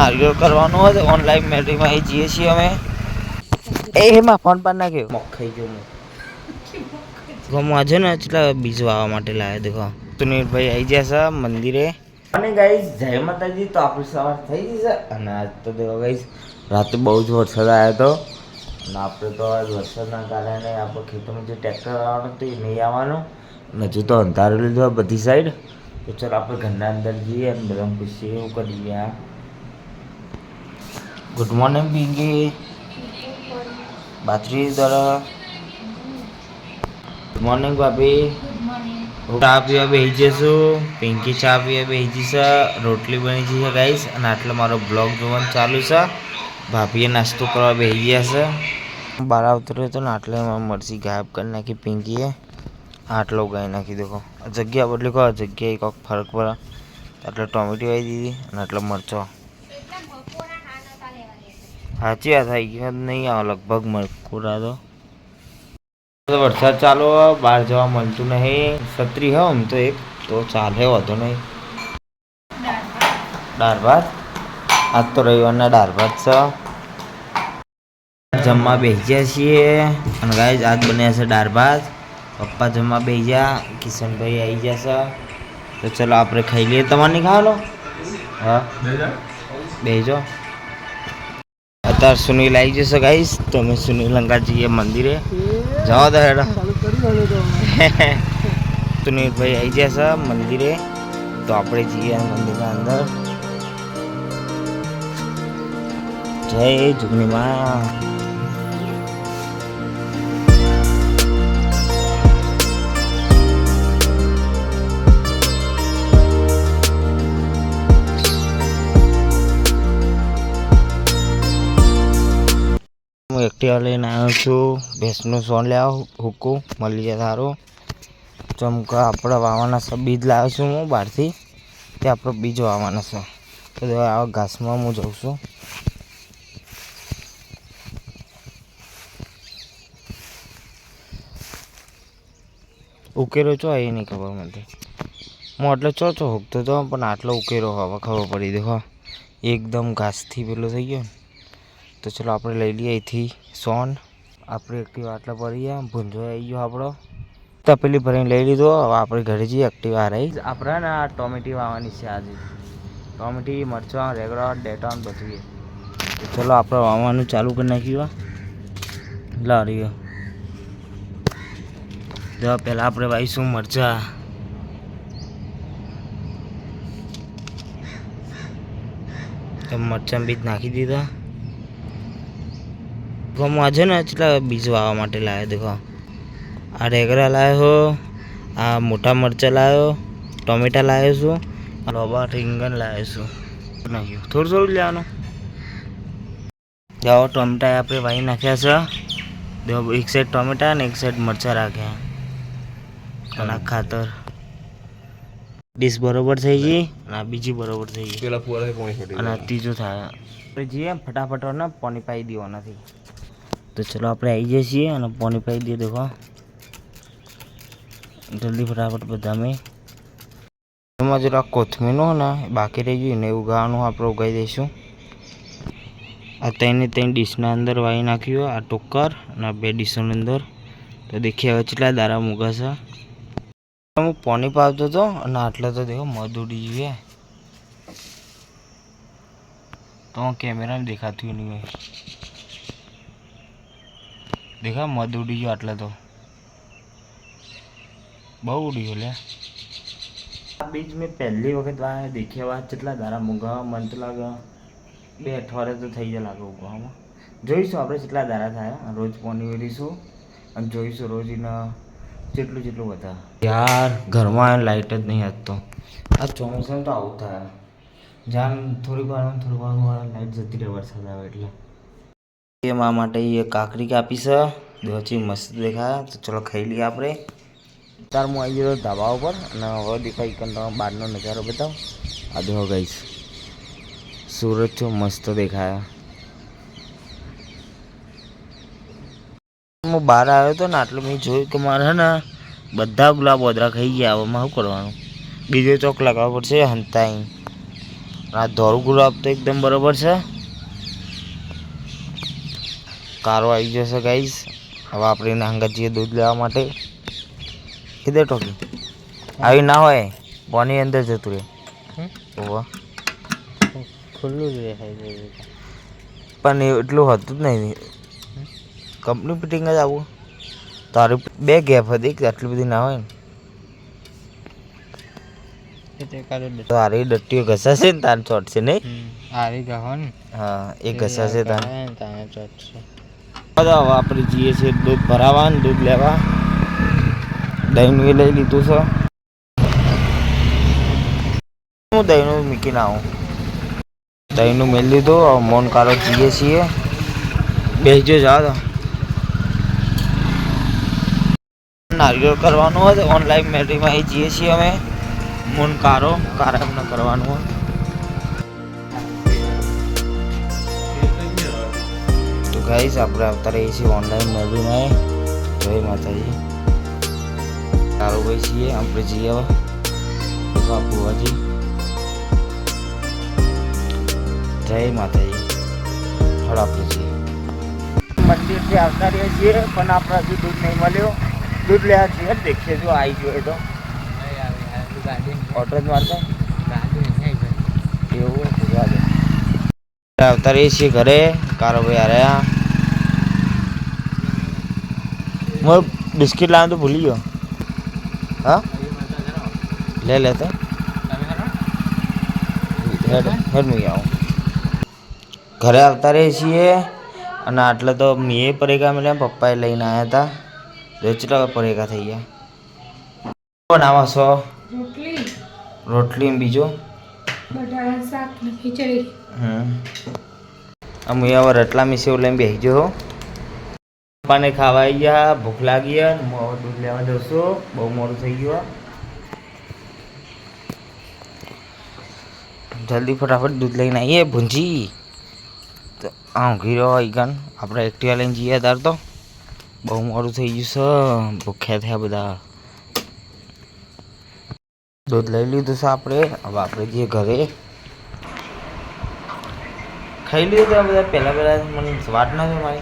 નારિયેળ કરવાનું હોય ઓનલાઈન મેટરીમાં એ જઈએ છીએ અમે. એ એમાં ફોન પર નાખ્યો. મોક ખાઈ ગયો હું હું આજે ને એટલા બીજ વાવવા માટે લાવ્યો દેખો સુનિલભાઈ આવી ગયા છે મંદિરે. અને ગાઈઝ જય માતાજી, તો આપણી સવાર થઈ ગઈ છે. અને આજ તો દેખો ગાઈઝ રાતે બહુ જ વરસાદ આવ્યો હતો. અને આપણે તો આજ વરસાદના કારણે આપણે ખેતરમાં જે ટ્રેક્ટર આવવાનું હતું એ નહીં આવવાનું. અને હજુ તો અંધારેલું લીધું બધી સાઈડ તો ચાલો આપણે ઘરના અંદર જઈએ અને બધા પૂછીએ એવું કરી આ ગુડ મોર્નિંગ પિંકી બાથરી દ્વારા ગુડ મોર્નિંગ ભાભી ચા પીવા બેસી જઈશું પિંકી ચા પીવા બેસી જશે રોટલી બની છે ગાઈસ અને આટલો મારો બ્લોગ જોવાનું ચાલુ છે. ભાભીએ નાસ્તો કરવા બેસી ગયા છે બહાર આવતો હતો ને આટલે મારી મરસી ગાયબ કરી નાખી પિંકીએ આટલો ગાઈ નાખી દેખો જગ્યા બદલી કહો જગ્યાએ કોઈક ફરક પડે એટલે ટોમેટો આવી દીધી અને આટલો મરચો સાચી થઈ ગઈ નહીં આવે, લગભગ મરકુરા તો. વરસાદ ચાલુ બહાર જવા મળતું નહીં. છત્રી હે આમ તો એક, તો ચાલે, વાંધો નહીં. દાળ ભાત? આજ તો રવિવારના દાળ ભાત છે. જમવા બેસ્યા ગયા છીએ. અને ગાય આજ બન્યા છે દાળ ભાત. પપ્પા જમવા બેસ્યા કિશનભાઈ આવી ગયા છે. તો ચલો, આપણે ખાઈ લઈએ. તમારે નહીં ખાવાનો? હા? બેસજો અત્યારે સુનિલ આવી જશે ગાઈસ તો અમે સુનિલ અંગા જઈએ મંદિરે. જાઓ તો હેડો. સુનિલભાઈ આવી જશે મંદિરે. તો આપણે જઈએ મંદિરના અંદર. જય જુગની હું એક્ટિવા લઈને આવ્યો છું. ભેંસનું સોન લેવા હુકું. મળી જાય સારું ચમક આપણે વાવવાના છે બીજ લાવ્યો છું હું બહારથી. તે આપણો બીજ વાવવાના છે. તો આવા ઘાસમાં હું જાઉં છું. ઉકેરો છો એ નહીં ખબર મને હું એટલે ચો ચો હુકતો હતો પણ આટલો ઉકેરો હવે ખબર પડી દેખો એકદમ ઘાસથી પેલો થઈ ગયો ને. તો ચલો આપણે લઈ લઈએ અહીંથી સોન. આપણે એક્ટિવા આટલા ભરી ગયા ભૂંજો આવી ગયો આપણો. તપેલી ભરીને લઈ લીધો, હવે આપણે ઘરે જઈએ એક્ટિવા રહી આપણે ને આ ટોમેટી વાવવાની છે આજે. ટોમેટી, મરચાં, રેગડા ડેટોન બધું. તો ચલો આપણે વાવવાનું ચાલુ કરી નાખ્યું લારી જો પહેલાં આપણે વાવીશું મરચાં. મરચાં બીજ નાખી દીધા. હું છે ને એટલા બીજ વાવવા માટે લાવ્યો દેખો. આ રેગરા લાવ્યો આ મોટા મરચાં લાવ્યો ટોમેટા લાવ્યો છું લોબા રીંગણ લાવ્યો છું. નાખ્યું થોડું થોડું લેવાનું. જાઓ ટોમેટા આપણે વાવી નાખ્યા છે. એક સાઈડ ટોમેટા અને એક સાઈડ મરચાં રાખ્યા. અને ખાતર. ડીશ બરોબર થઈ ગઈ? અને આ બીજી બરોબર થઈ ગઈ. અને ત્રીજું થાય. આપણે જઈએ ફટાફટ પાણી પાઈ દેવાનાથી તો ચલો આપણે આવી જઈએ છીએ અને પાણી પાઈ દઈએ દેખો. જલ્દી ફટાફટ બધા મેં એમાં જરા કોથમીરનું ને બાકી રહી ગયું ને એવું ઉગાવાનું આપણે ઉગાવી દઈશું. આ ત્રણને ત્રણ ડીશના અંદર વાવી નાખ્યું, આ ટોકર અને બે ડીશોની અંદર. તો દેખીએ હવે કેટલા દારા મૂકાશે હું પાણી પાવતો હતો અને આટલે તો દેખો મધ ઉડી જોઈએ તો કેમેરામાં દેખાતું નહીં હોય. દેખા, મધ ઉડી ગયો આટલે તો. બહુ ઉડી ગયો લે. આ બીજ મેં પહેલી વખત વાય દેખ્યા વાત કેટલા દારા મૂંગા મન તો લાગે બે અઠવાડિયે તો થઈ જાય લાગે ઉગવામાં જોઈશું આપણે કેટલા દારા થાય. રોજ પોની વેરીશું અને જોઈશું રોજ એના જેટલું જેટલું બધા યાર, ઘરમાં લાઇટ જ નહીં હતો આ ચોમાસામાં તો આવું થાય. જાન થોડીક વાર થોડીક વાર લાઇટ જતી રહે વરસાદ આવે એટલે. એ મા માટે એ કાકડી કાપી છે. દોચી મસ્ત દેખાય. તો ચલો ખાઈ લઈએ આપણે. તાર હું આવી ગયો ધાબા ઉપર અને હવે દેખાય કે તમે બહારનો નજારો બતાવો. આ દેખો ગઈશ સુરત છો મસ્ત દેખાય. હું બહાર આવ્યો હતો ને આટલું મેં જોયું કે મારે ને બધા ગુલાબ ઓદરા ખાઈ ગયા. હવે શું કરવાનું? બીજો ચોક લગાવવો પડશે હંતાઈ. આ ધોળું ગુલાબ તો એકદમ બરોબર છે. કારો આવી જશે ગાઈસ હવે આપણે એને હંગત જઈએ દૂધ લેવા માટે. કીધે ટોકી આવી ના હોય બોની અંદર જતું રહે. ખુલ્લું જ રહે પણ એટલું હતું જ નહીં. કંપની ફિટિંગ જ આવું. તારી બે ગેપ હતી કે આટલી બધી ના હોય ને? તારી ડટ્ટીઓ ઘસાશે ને તારે ચોટશે નહીં? આરી ગહો ને હા એ ઘસાશે તારે. તારે ચોટશે હવે આપણે જઈએ છીએ દૂધ ભરાવા ને દૂધ લેવા. દહીંનું એ લઈ લીધું છે. હું દહીંનું મૂકીને આવું. દહીંનું મેળ લીધું મોન કારો જઈએ છીએ. બેસજો જાઓ તો નારિયેળ કરવાનું હોય ઓનલાઈન મેટરીમાં એ જઈએ છીએ અમે. મોન કારો કારા ન કરવાનું હોય. ગાઈસ આપણે આવતા રહીએ છીએ ઓનલાઈન મેળવીમાં જય માતાજી. સારું ભાઈ છીએ આપણે જઈએ હવે. બાપુવાજી જય માતાજી. થોડા આપણે જઈએ. મંદિરથી આવતા રહીએ છીએ પણ આપણે હજુ દૂધ નહીં મળ્યો. દૂધ લેવા છીએ દેખીએ જો આવી ગયો તો. ગાડી ઓટો જ મારતા ગાડી નહીં આવી એવું જોવા દે આવતા રહીએ છીએ ઘરે. કારો ભાઈ હું બિસ્કિટ લાવવાનું તો ભૂલી ગયો. હા? લે લે તો. હેડ હેડ હું આવું. ઘરે આવતા રહીએ છીએ અને આટલે તો મેં પરેગા મળ્યા પપ્પાએ લઈને આવ્યા હતા. જો કેટલા પરેગા થઈ ગયા. બનાવો છો? રોટલી. રોટલી બીજું? બટાકા શાક ખીચડી. હમ. અમે હવે રટલા મિસેવ લઈને બેસી ગયો પપ્પાને ખાવા આવી ગયા, ભૂખ લાગી હવે દૂધ લેવા જઉં બહુ મોડું થઈ ગયું જલ્દી ફટાફટ દૂધ લઈને આવીએ, ભૂંજી. તો આ ઊંઘી રહ્યો ઈગન આપણે એક્ટિવા લઈને જઈએ તાર તો. બહુ મોડું થઈ ગયું છે. ભૂખ્યા થયા બધા. દૂધ લઈ લીધું છે આપણે. હવે આપણે જઈએ ઘરે. ખાઈ લીધું બધા. પહેલાં પહેલા મને વાત નથી મારી.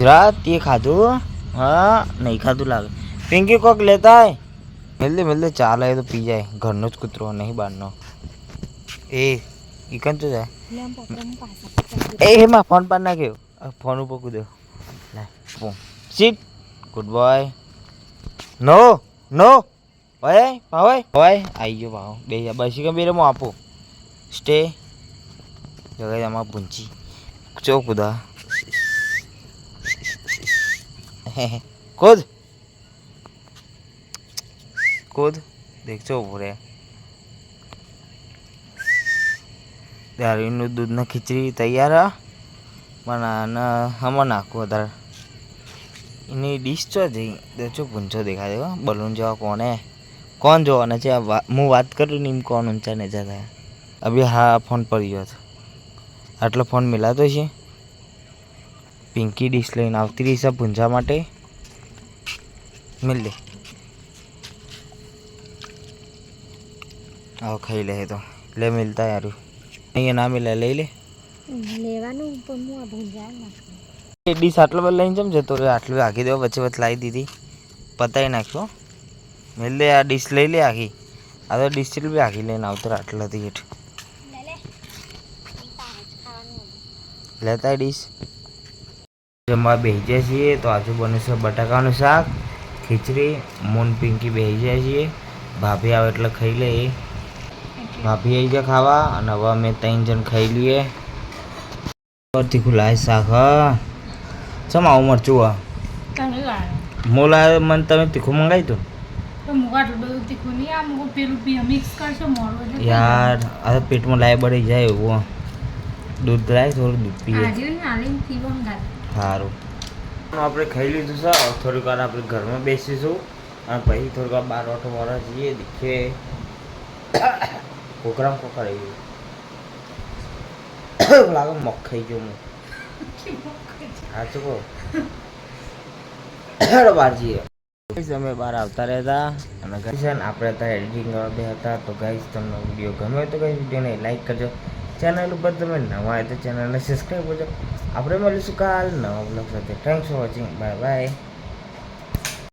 ગુજરાત તે ખાધું, હા, નહીં ખાધું લાગે. પિંકી કોક લેતા આય. મેલદે મેલદે, ચા તો પી જાય. ઘરનો જ કૂતરો, નહીં બહારનો. એ ઈકન તો જાય. એ હેમાં ફોન પર નાખ્યો. ફોન ઉપર કૂદ્યો seat good boy. No no. ભાઈ ભાવે. ભાઈ આવી ગયો, ભાવ. બે બસી કે બેરે હું આપું. સ્ટે. જગ્યાએ આમાં પૂંચી ચો કુદા કૂદ દેખ ચો ઊભો રે. દારૂનું દૂધના ખીચડી તૈયાર પણ હમણાં નાખું વધારે. એની ડીશ ચો જઈ દેખો પૂંછો દેખાય દેવા બલૂન જેવા કોને કોણ જોવાના છે? હું વાત કરું ને એમ કોણ ઊંચા નીચા થાય? અભી હા, ફોન પર ગયો હતો આટલો ફોન મિલાતો છે. પિંકી ડીશ લઈને આવતી રહી છે પૂંજા માટે. મિલ દે. આવો ખાઈ લે તો. લે મિલતા યાર. અહીંયા ના મિલે લઈ લે. લેવાનું પણ હું આ ભૂંજાય એ ડીશ આટલો બધો લઈને જમ જતો રહ્યો. આટલું આખી દેવો વચ્ચે વચ્ચે લાવી દીધી. પતાવી નાખ્યો. મિલ દે આ ડીશ લઈ લે આખી. આ તો ડીશ ચીલ બી આખી લઈને આવતો આટલાથી હેઠ. લેતા ડીશ જમવા બેસી જાય છીએ તો આજુ બને છે બટાકાનું શાક ખીચડી મૂન પિંકી બેસી જાય છીએ. ભાભી આવે એટલે ખાઈ લે. ભાભી આવી જાય ખાવા અને હવે અમે ત્રણ જણ ખાઈ લઈએ. તીખું લાય શાક હા. ચમ આવું મરચું તમે લાવ્યો મને તમે તીખું મંગાવી તું આ યાર આ પેટમાં લાય બળી જાય એવું. દૂધ લાય થોડું દૂધ પીએ. સારું આપણે ખાઈ લીધું છે. થોડીક વાર આપણે ઘરમાં બેસીશું. અને પછી થોડીક વાર બાર ઓટો મારવા જઈએ દેખીએ કોકરામ કોકર આવી ગયું. લાગે મગ ખાઈ ગયો હું. સાચું કહો. બહાર જઈએ. અમે બહાર આવતા રહેતા. અને ગાઈસ આપણે હતા એડિટિંગ કરવા બે હતા. તો ગાઈસ તમને વીડિયો ગમે તો ગાઈસ વિડીયોને લાઈક કરજો. ચેનલ ઉપર તમે નવા હોય તો ચેનલને સબસ્ક્રાઈબ કરજો. આપણે મળીશું કાલ નવા બ્લોગ સાથે. Thanks for watching bye bye